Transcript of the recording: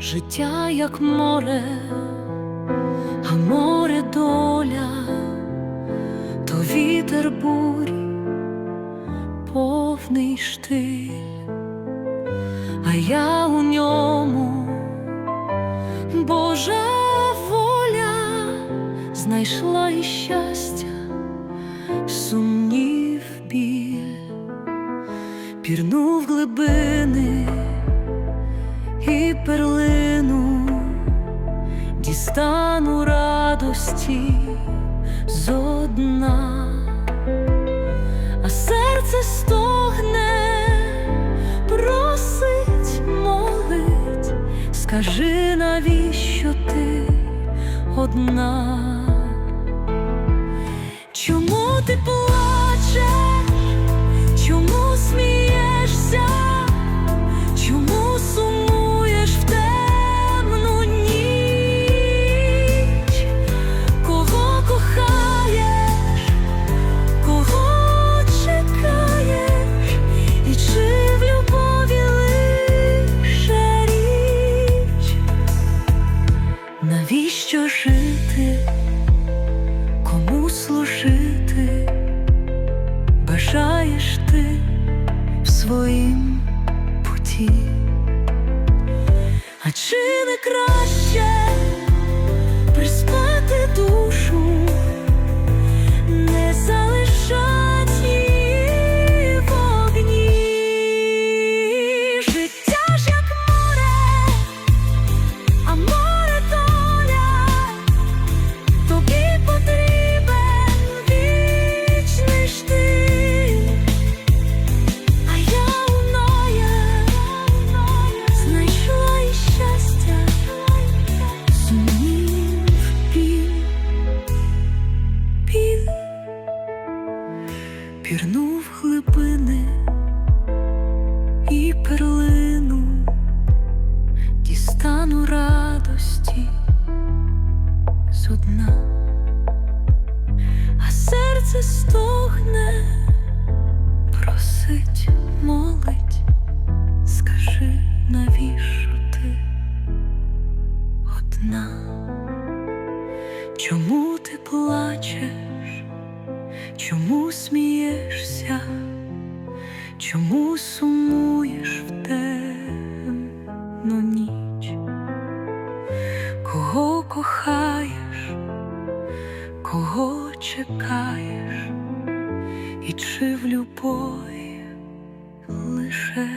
життя, як море, а море доля, то вітер бурі, повний штиль, а я у ньому, Божа воля, знайшла і щастя, сумнів біль, пірнув глибини і перлину, дістану радості зо дна, а серце стогне, просить, молить, скажи, навіщо ти одна? Чому ти плачеш? В пірнув глибини і перлину, дістану радості зо дна, а серце стогне просить, молить, скажи, навіщо ти одна? Чому ти плачеш? Чому смієшся? Чому сумуєш в темну ніч? Кого кохаєш? Кого чекаєш? І чи в любові лише